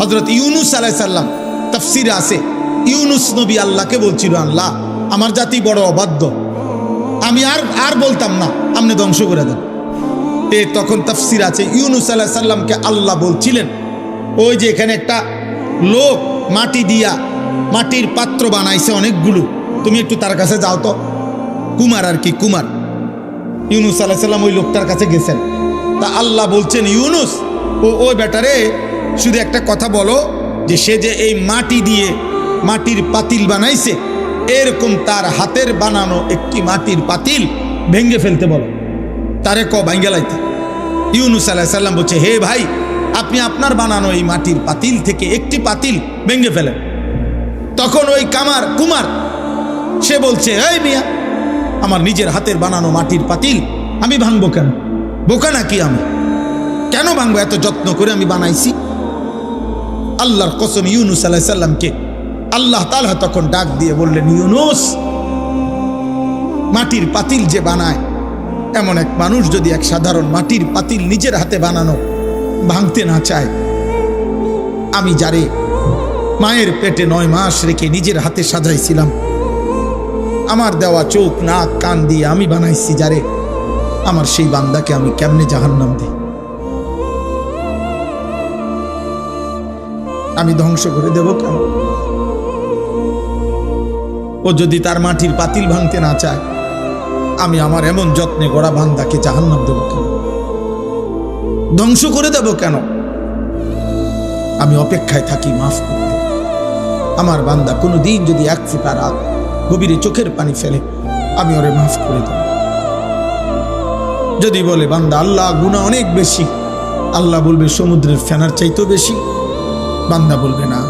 হজরত ইউনুস আলাই সাল্লাম তফসিরে আছে, ইউনুস নবী আল্লাহকে বলছিল, আল্লাহ, আমার জাতি বড় অবাধ্য। আমি আর আর বলতাম না, আপনি ধ্বংস করে দেন। এ তখন তফসির আছে, ইউনুস আলাহ সাল্লামকে আল্লাহ বলছিলেন, ওই যে এখানে একটা লোক মাটি দিয়া মাটির পাত্র বানাইছে অনেকগুলো, তুমি একটু তার কাছে যাও তো। কুমার আর কি, কুমার। ইউনুস আলাহ সাল্লাম ওই লোকটার কাছে গেছেন। তা আল্লাহ বলছেন, ইউনুস, ও, ওই ব্যাটারে শুধু একটা কথা বলো যে সে যে এই মাটি দিয়ে মাটির পাতিল বানাইছে, এরকম তার হাতের বানানো একটি মাটির পাতিল ভেঙ্গে ফেলতে বলো। তারে ক ভাঙ্গেলাইতে ইউনুস আলাহ সাল্লাম বলছে, হে ভাই, আপনি আপনার বানানো এই মাটির পাতিল থেকে একটি পাতিল ভেঙ্গে ফেলেন। তখন ওই কামার, কুমার, সে বলছে, এই মিয়া, আমার নিজের হাতের বানানো মাটির পাতিল আমি ভাঙবো কেন? বোকা নাকি আমি? কেন ভাঙবো? এত যত্ন করে আমি বানাইছি? আল্লাহর কসম ইউনুস আলাহ সাল্লামকে আল্লাহ তালা তখন ডাক দিয়ে বললেন, ইউনুস, মাটির পাতিল যে বানায়, এমন এক মানুষ যদি এক সাধারণ মাটির পাতিল নিজের হাতে বানানো, ভাঙতে না চায়, আমি যারে মায়ের পেটে নয় মাস রেখে নিজের হাতে সাজাইছিলাম, আমার দেওয়া চোখ, নাক, কান দিয়ে আমি বানাইছি যারে, আমার সেই বান্দাকে আমি কেমনে জাহান্নাম দিই? আমি ধ্বংস করে দেব কেন? ও যদি তার মাটির পাতিল ভাঙতে না চায়, আমি আমার এমন যত্নে গড়া বান্দাকে জাহান্নাম দেব কেন? ধ্বংস করে দেব কেন? আমি অপেক্ষায় থাকি মাফ করতে। আমার বান্দা কোনো দিন যদি এক ফুটা রাত গভীরে চোখের পানি ফেলে, আমি ওরে মাফ করে দেব। যদি বলে, বান্দা, আল্লাহ গুণা অনেক বেশি। আল্লাহ বলবে, সমুদ্রের ফেনার চাইতেও বেশি। বান্দা বলবে না।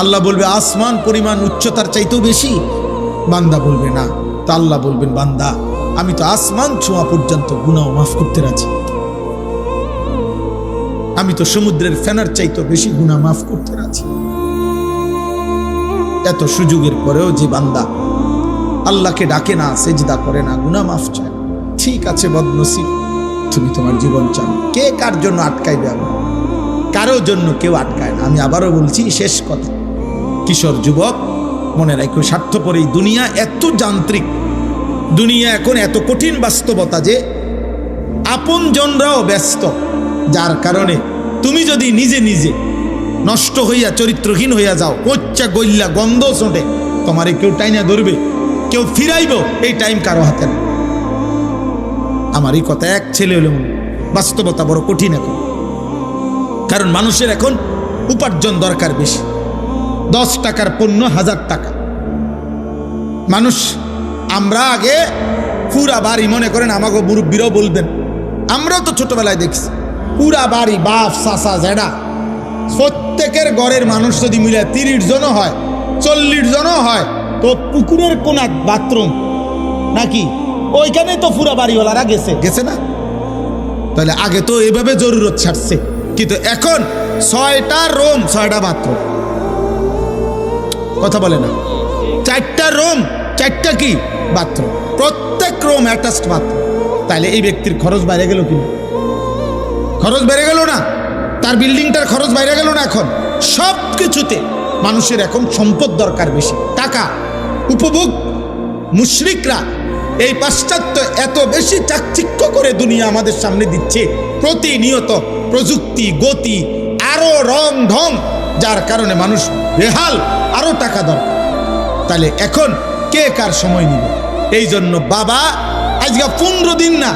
আল্লাহ বলবে, আসমান পরিমাণ উচ্চতার চাইতেও বেশি। বান্দা বলবে না। তা আল্লাহ বলবেন, বান্দা, আমি তো আসমান ছোঁয়া পর্যন্ত গুনাও মাফ করতে রাজি। আমি তো সমুদ্রের ফেনার চাইতো বেশি গুণা মাফ করতে রাজি। এত সুযোগের পরেও যে বান্দা আল্লাহকে ডাকে না, সেজদা করে না গুনা মাফ চায়। ঠিক আছে বদনসিব, তুমি তোমার জীবন চান কে কার জন্য আটকাইবে আমি কারও জন্য কেউ আটকায় না। আমি আবারও বলছি, শেষ কথা। কিশোর যুবক, মনে রাখো, স্বার্থপর এই দুনিয়া, এত যান্ত্রিক। দুনিয়া এখন এত কঠিন বাস্তবতা যে আপনজনরাও ব্যস্ত। যার কারণে তুমি যদি নিজে নিজে নষ্ট হইয়া, চরিত্রহীন হইয়া যাও কোচ্চা গইল্লা গন্ধ ছোটে তোমারে কেউ টাইনা ধরবে, কেউ ফিরাইব, এই টাইম কারও হাতে না। আমার এই কথা, এক ছেলে হলে বাস্তবতা বড় কঠিন এখন। কারণ মানুষের এখন উপার্জন দরকার বেশি। দশ টাকার পণ্য হাজার টাকা। মানুষ আমরা আগে পুরা বাড়ি মনে করেন আমাকে মুরব্বীরাও বলবেন আমরাও তো ছোটবেলায় দেখছি পুরা বাড়ি বাপ সাসা জেডা প্রত্যেকের ঘরের মানুষ যদি মিলে তিরিশ জনও হয় চল্লিশ জনও হয় তো পুকুরের কোন এক বাথরুম নাকি? ওইখানে তো পুরা বাড়িওয়ালারা গেছে। গেছে না? তাহলে আগে তো এভাবে জরুরত ছাড়ছে। কিন্তু এখন ছয়টা রুম, ছয়টা বাথরুম। কথা বলে না। চারটা রুম, চারটা কি? বাথরুম। প্রত্যেক রুম অ্যাটাচড বাথরুম তাহলে এই ব্যক্তির খরচ বাইরে গেল কি খরচ বেড়ে গেল না? তার বিল্ডিংটার খরচ বাইরে গেল না এখন? সব কিছুতে মানুষের এখন সম্পদ দরকার বেশি। টাকা। উপভোগ। মুশরিকরা এই পাশ্চাত্য এত বেশি চাকচিক্য করে দুনিয়া আমাদের সামনে দিচ্ছে। প্রতিনিয়ত প্রযুক্তি, গতি, আরও রং ঢং, যার কারণে মানুষ বেহাল, আরও টাকা দরকার। তাহলে এখন কে কার সময় নিবে? এই জন্য বাবা আজকে পনেরো দিন না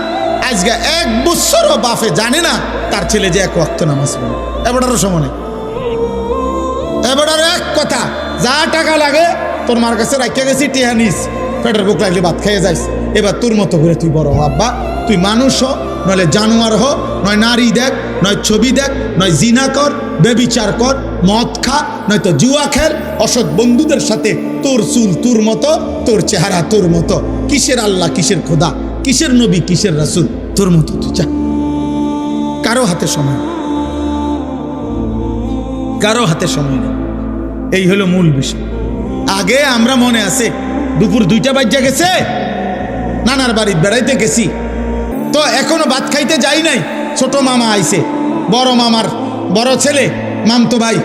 আজকে এক বছরও বাফে জানে না তার ছেলে যে এক ওয়াক্ত নামাজ পড়ে। এবারও সময় নেই। এবার এক কথা, যা টাকা লাগে, তোর মার কাছে রাখিয়া গেছি টিহা নিস। পেটের বুক লাগলে ভাত খেয়ে যাইস। এবার তোর মতো করে তুই বড় হ, আব্বা। তুই মানুষ হ, নইলে জানোয়ার হ, নয় নারী দেখ। নয় ছবি দেখ, নয় জিনা কর বেবিচার কর, মদ খা নয়তো জুয়া খেল, অসৎ বন্ধুদের সাথে তোর চুল তোর মতো, তোর চেহারা তোর মতো। কিসের আল্লাহ, কিসের খোদা, কিসের নবী, কিসের রাসুল, তোর মতো তুই যা। কারও হাতে সময় কারও হাতে সময় নেই। এই হলো মূল বিষয়। আগে আমরা মনে আছে, দুপুর দুইটা বাজ্যা গেছে, নানার বাড়ির বেড়াইতে গেছি। তো এখনও ভাত খাইতে যাই নাই। ছোট মামা আইছে, বড় মামার বড় ছেলে, মামতো ভাই,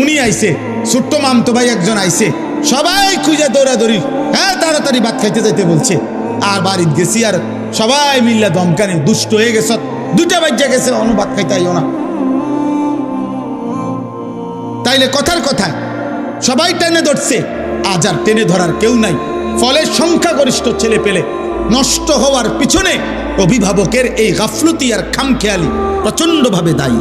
উনি আইছে, ছোট্ট মামতো ভাই একজন আইছে। সবাই খুঁজে দৌড়াদৌড়ি হ্যাঁ তাড়াতাড়ি ভাত খাইতে যাইতে বলছে। আর বাড়িতে গেছি আর সবাই মিল্লা দমকানি, দুষ্ট হয়ে গেছ দুটা বাজ্যা গেছে অনু ভাত খাইতে আইও না। তাইলে কথার কথা, সবাই টেনে ধরছে, আজ আর টেনে ধরার কেউ নাই। ফলে সংখ্যাগরিষ্ঠ ছেলে পেলে নষ্ট হওয়ার পিছনে অভিভাবকের এই গাফলতি আর খামখেয়ালি প্রচণ্ডভাবে দায়ী।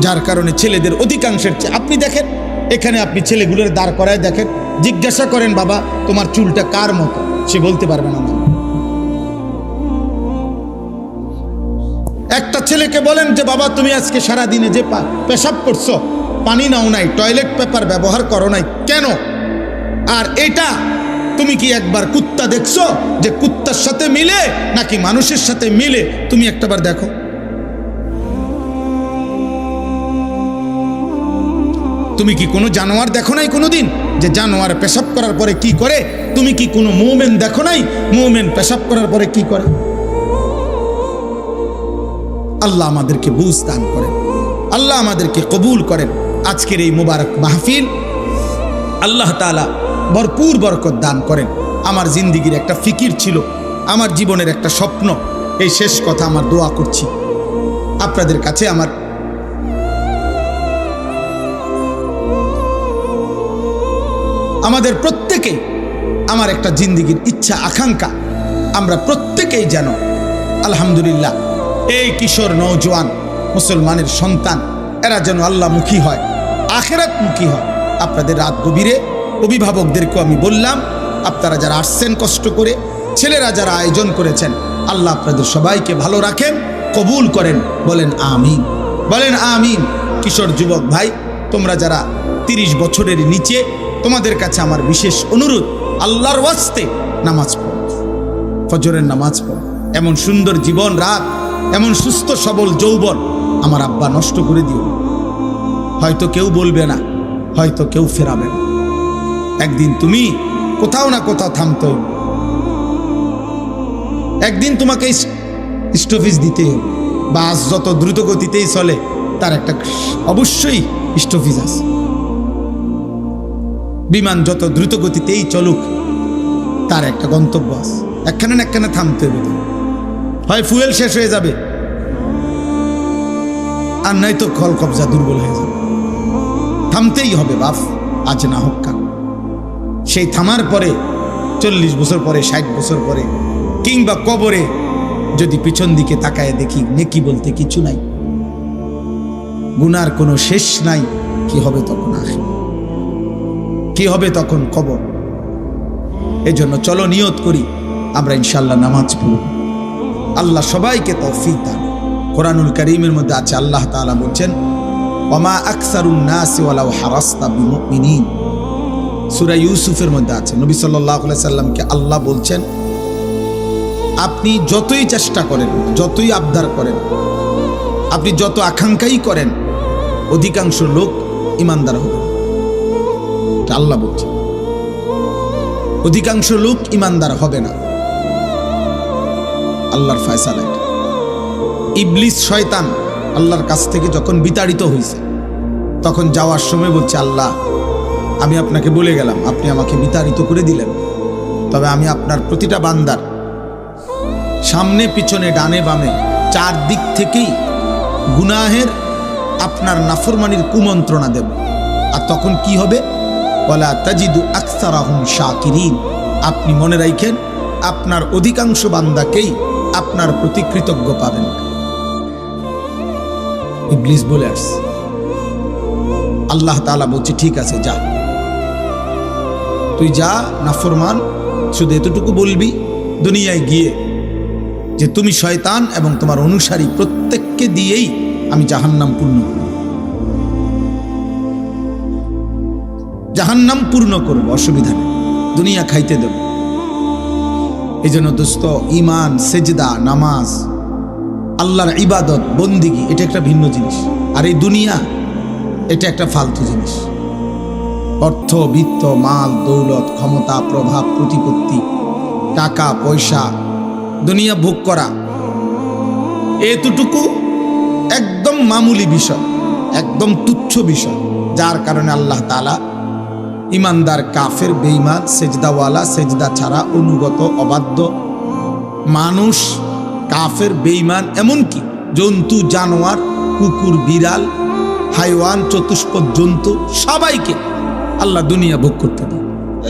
যার কারণে ছেলেদের অধিকাংশের আপনি দেখেন, এখানে আপনি ছেলেগুলোর দাঁড় করায় দেখেন, জিজ্ঞাসা করেন, বাবা, তোমার চুলটা কার মতো? সে বলতে পারবে না একটা ছেলেকে বলেন যে, বাবা, তুমি আজকে সারা দিনে যে পেশাব করছ, পানি নাও নাই, টয়লেট পেপার ব্যবহার করো নাই, কেন? আর এটা তুমি কি একবার কুত্তা দেখছ? যে কুত্তার সাথে মিলে নাকি মানুষের সাথে মিলে? তুমি একটাবার দেখো। তুমি কি কোনো জানোয়ার দেখো নাই কোনোদিন? যে জানোয়ার পেশাব করার পরে কি করে? তুমি কি কোনো মৌমেন দেখো নাই? মৌমেন পেশাব করার পরে কি করে? আল্লাহ আমাদেরকে বুঝ দান করেন। আল্লাহ আমাদেরকে কবুল করেন। আজকের এই মুবারক মাহফিল আল্লাহ তাআলা ভরপুর বরকত দান করেন। আমার জিন্দিগির একটা ফিকির ছিল, আমার জীবনের একটা স্বপ্ন। এই শেষ কথা আমার দোয়া করছি। আপনাদের কাছে আমার আমাদের প্রত্যেকেই আমার একটা জিন্দিগির ইচ্ছা, আকাঙ্ক্ষা। আমরা প্রত্যেকেই যেন, আলহামদুলিল্লাহ, এই কিশোর নৌজওয়ান মুসলমানের সন্তান, এরা যেন আল্লাহমুখী হয়, আখেরাতমুখী হয়। আপনাদের রাত গভীরে অভিভাবকদেরকেও আমি বললাম, আপনারা যারা আসছেন কষ্ট করে, ছেলেরা যারা আয়োজন করেছেন, আল্লাহ আপনাদের সবাইকে ভালো রাখেন, কবুল করেন, বলেন আমিন। বলেন আমিন। কিশোর যুবক ভাই, তোমরা যারা তিরিশ বছরের নিচে, তোমাদের কাছে আমার বিশেষ অনুরোধ, আল্লাহর ওয়াস্তে নামাজ পড়ো। ফজরের নামাজ পড়ো। এমন সুন্দর জীবন, রাত, এমন সুস্থ, সবল যৌবন আমার আব্বা নষ্ট করে দিও হয়তো কেউ বলবে না, হয়তো কেউ ফেরাবে না। একদিন তুমি কোথাও না কোথাও থামতে। একদিন তোমাকে স্টপিস দিতে বাস যত দ্রুত গতিতেই চলে, তার একটা অবশ্যই স্টপিস আছে। বিমান যত দ্রুত গতিতেই চলুক, তার একটা গন্তব্য আছে। একখানে না একখানে থামতে হবে হয় ফুয়েল শেষ হয়ে যাবে, আর নয়তো খল কবজা দুর্বল হয়ে যাবে। থামতেই হবে বাফ, আজ না হোক কাল। সেই থামার পরে, চল্লিশ বছর পরে, ষাট বছর পরে, কিংবা কবরে যদি পিছন দিকে তাকায় দেখি, নেকি বলতে কিছু নাই। গুনার কোনো শেষ নাই, কি হবে তখন আসে কি হবে তখন কবর? এজন্য চলো নিয়ত করি, আমরা ইনশাল্লাহ নামাজ পড়ব। আল্লাহ সবাইকে তৌফিক দান। কোরআনুল করিমের মধ্যে আছে, আল্লাহ তাআলা বলছেন ওমা আকসারুন নাসি হারাস্তা বিমুমিনিন সূরা ইউসুফের মধ্যে আছে। নবী আলাইহি সাল্লামকে আল্লাহ বলছেন, আপনি যতই চেষ্টা করেন, যতই আবদার করেন, আপনি যত আকাঙ্ক্ষাই করেন, অধিকাংশ লোক ইমানদার হবে। আল্লাহ বলছেন। অধিকাংশ লোক ইমানদার হবে না। আল্লাহর ফয়সালা এটা। ইবলিস শয়তান আল্লাহর কাছ থেকে যখন বিতাড়িত হয়েছে তখন যাওয়ার সময় বলছে, আল্লাহ আমি আপনাকে বলে গেলাম, আপনি আমাকে বিতাড়িত করে দিলেন। তবে আমি আপনার প্রতিটা বান্দার সামনে, পিছনে, ডানে, বামে, চার দিক থেকেই গুনাহের আপনার নাফরমানির কুমন্ত্রণা দেব। আর তখন কি হবে? বলা তাজিদু আকসারাহুম শাকিরিন। আপনি মনে রাখেন, আপনার অধিকাংশ বান্দাকেই আপনার প্রতি কৃতজ্ঞ পাবেন। ইবলিস বলে আল্লাহ তাআলা বলছে, ঠিক আছে, যা। তুই যা নাফরমান শুধু এতটুকু বলবি, দুনিয়ায় গিয়ে, যে তুমি শয়তান এবং তোমার অনুসারী প্রত্যেককে দিয়েই আমি জাহান্নাম পূর্ণ জাহান্নাম পূর্ণ করব, অসুবিধা নেই। দুনিয়া খাইতে দেব। এই জন্য দোস্ত ইমান সেজদা, নামাজ, আল্লাহর ইবাদত, বন্দিগি, এটা একটা ভিন্ন জিনিস। আর এই দুনিয়া, এটা একটা ফালতু জিনিস। অর্থ, বিত্ত, মাল, দৌলত, ক্ষমতা, প্রভাব, প্রতিপত্তি, টাকা, পয়সা, দুনিয়া ভোগ করা। এতটুকু একদম মামুলি বিষয়, একদম তুচ্ছ বিষয়, যার কারণে আল্লাহ তালা ইমানদার কাফের বেইমান সেজদাওয়ালা, সেজদা ছাড়া অনুগত, অবাধ্য মানুষ, কাফের বেইমান এমনকি জন্তু, জানোয়ার, কুকুর, বিড়াল, হাইওয়ান, চতুষ্পদ জন্তু, সবাইকে আল্লাহ দুনিয়া ভোগ করতে দেয়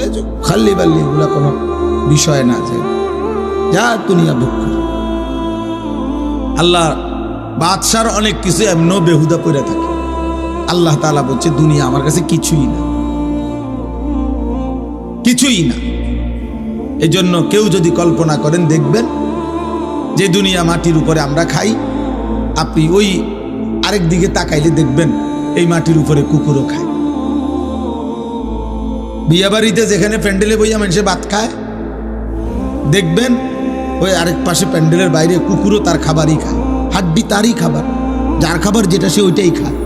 এই যে খাল্লি বাল্লি এগুলা কোনো বিষয় না যে যা দুনিয়া ভোগ করে। আল্লাহ বাদশার অনেক কিছু এমনও বেহুদা করে থাকে। আল্লাহ তাআলা বলছে, দুনিয়া আমার কাছে কিছুই না। কিছুই না। এজন্য কেউ যদি কল্পনা করেন, দেখবেন যে দুনিয়া মাটির উপরে আমরা খাই, আপনি ওই আরেক দিকে তাকাইলে দেখবেন এই মাটির উপরে কুকুরও খায়। বিয়াবাড়িতে যেখানে প্যান্ডেলে বইয়া মানুষে ভাত খায়, দেখবেন ওই আরেক পাশে প্যান্ডেলের বাইরে কুকুরও তার খাবারই খায়, হাড্ডি তারই খাবার, যার খাবার যেটা সে ওইটাই খায়।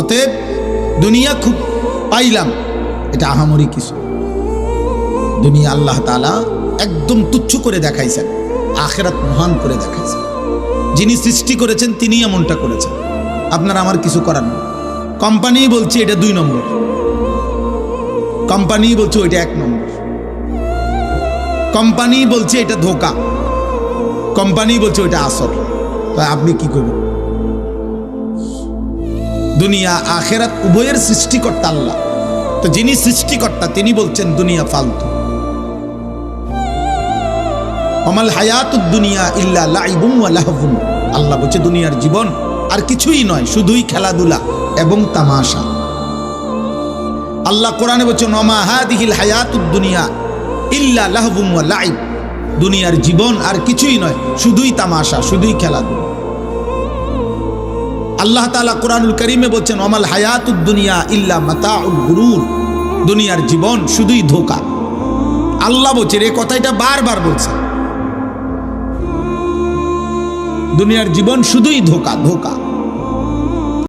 অতএব দুনিয়া খুব পাইলাম, এটা আহামরি কিছু। দুনিয়া আল্লাহ তালা একদম তুচ্ছ করে দেখাইছেন, আখেরাত মহান করে দেখাইছেন। যিনি সৃষ্টি করেছেন তিনি এমনটা করেছেন। আপনার আমার কিছু করার নেই। কোম্পানি বলছে এটা দুই নম্বর। কোম্পানি বলছে ওইটা এক নম্বর। কোম্পানি বলছে এটা ধোকা। কোম্পানি বলছে ওইটা আসল তো আপনি কি করবেন? দুনিয়া আখেরাত উভয়ের সৃষ্টিকর্তা আল্লাহ। তো যিনি সৃষ্টিকর্তা, তিনি বলছেন দুনিয়া ফালতু। অমাল হায়াতুদ দুনিয়া ইল্লা লাইবুম ওয়া লাহবুন। আল্লাহ বলছে, দুনিয়ার জীবন আর কিছুই নয়, শুধুই খেলাধুলা এবং তামাশা। আল্লাহ কোরআনে বলছে নমা হাদিহিল হায়াতুদ দুনিয়া ইল্লা লাহবুম লাইব। দুনিয়ার জীবন আর কিছুই নয়, শুধুই তামাশা, শুধুই খেলাধুলা। আল্লাহ তাআলা কোরআনুল করিমে বলছেন অমাল হায়াতুদ দুনিয়া ইল্লা মাতাউল গুরুর। দুনিয়ার জীবন শুধুই ধোকা। আল্লাহ বলছে এই কথাটা বারবার বলছে। দুনিয়ার জীবন শুধুই ধোকা ধোকা।